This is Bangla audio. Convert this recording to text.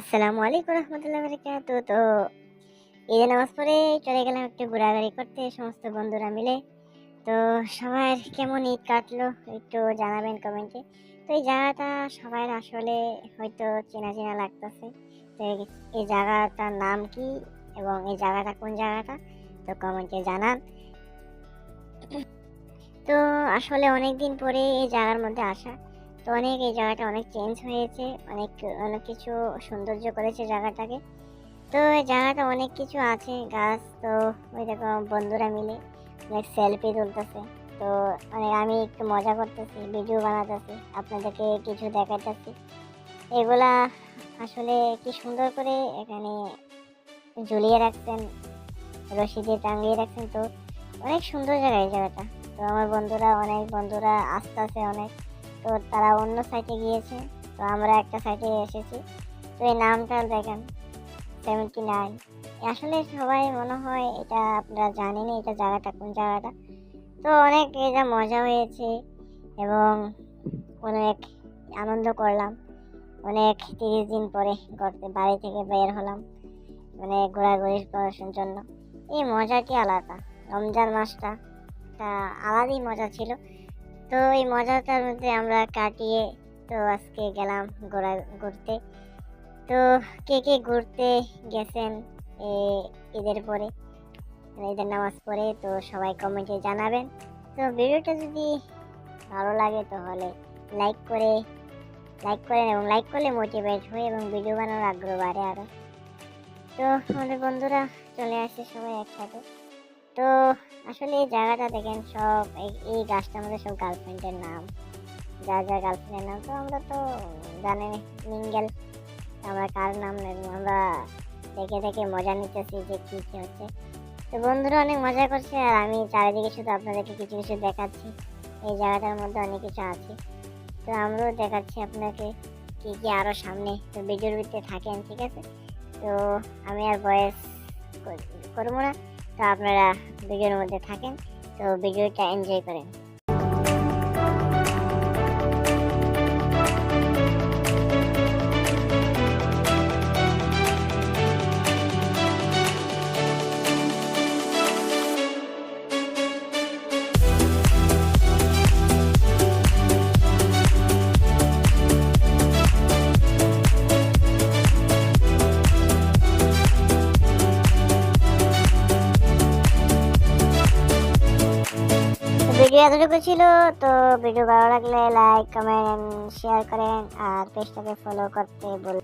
আসসালামু আলাইকুম রহমতুল্লাহ বারাকাতু। তো ঈদের নামাজ পড়ে চলে গেলাম একটু ঘোরাঘুরি করতে, সমস্ত বন্ধুরা মিলে। তো সবার কেমন ঈদ কাটলো একটু জানাবেন কমেন্টে। তো এই জায়গাটা সবার আসলে হয়তো চেনা চেনা লাগতেছে। তো এই জায়গাটার নাম কি এবং এই জায়গাটা কোন জায়গাটা, তো কমেন্টে জানান। তো আসলে অনেক দিন পরে এই জায়গার মধ্যে আসা। তো অনেক, এই জায়গাটা অনেক চেঞ্জ হয়েছে, অনেক অনেক কিছু সৌন্দর্য করেছে জায়গাটাকে। তো এই জায়গাটা অনেক কিছু আছে, গাছ, তো ওই দেখো বন্ধুরা মিলে অনেক সেলফি তুলতেছে। তো অনেক আমি একটু মজা করতেছি ভিডিও বানাতেছি, আপনাদেরকে কিছু দেখাতেছি এগুলা আসলে কি সুন্দর করে এখানে ঝুলিয়ে রাখছেন রশি দিয়ে টাঙিয়ে রাখছেন তো অনেক সুন্দর জায়গা এই জায়গাটা। তো আমার বন্ধুরা, অনেক বন্ধুরা আসতেছে অনেক। তো তারা অন্য সাইটে গিয়েছে। তো আমরা একটা সাইটে এসেছি। তো এই নামটা দেখেন সেভেন্টি নাইন আসলে সবাই মনে হয় এটা আপনারা জানেন এটা জায়গাটা কোন জায়গাটা? তো অনেক এটা মজা হয়েছে এবং অনেক আনন্দ করলাম। অনেক তিরিশ দিন পরে করতে বাড়ি থেকে বের হলাম মানে ঘোরাঘুরি করার জন্য। এই মজাটি আলাদা। রমজান মাসটা একটা আলাদাই মজা ছিল। তো এই মজাটার মধ্যে আমরা কাটিয়ে তো আজকে গেলাম ঘোরা, ঘুরতে। তো কে কে ঘুরতে গেছেন ঈদের পরে? ঈদের নামাজ পড়ে তো সবাই কমেন্টে জানাবেন। তো ভিডিওটা যদি ভালো লাগে তাহলে লাইক করে, লাইক করেন এবং লাইক করলে মোটিভেট হয়ে এবং ভিডিও বানানোর আগ্রহ বাড়ে আরও তো আমাদের বন্ধুরা চলে আসে সবাই একসাথে। তো আসলে এই জায়গাটা দেখেন সব, এই- গাছটার মধ্যে সব গার্লফ্রেন্ডের নাম। যা যা গার্লফ্রেন্ডের নাম, তো আমরা তো জানেন মিঙ্গেল আমরা কার নাম আমরা দেখে দেখে মজা নিতেছি যে কী কী হচ্ছে। তো বন্ধুরা অনেক মজা করছে, আর আমি চারিদিকে শুধু আপনাদেরকে কিছু কিছু দেখাচ্ছি। এই জায়গাটার মধ্যে অনেক কিছু আছে। তো আমরাও দেখাচ্ছি আপনাকে কি কি আরও সামনে, তো ভিডিওর ভিতরে থাকেন, ঠিক আছে? তো আমি আর বয়স করব না। তো আপনারা ভিডিওর মধ্যে থাকেন তো ভিডিওটা এনজয় করেন। ভিডিও এতটুকু ছিল, তো ভিডিও ভালো লাগলে লাইক কমেন্ট শেয়ার করেন, আর পেজটাকে ফলো করতে বল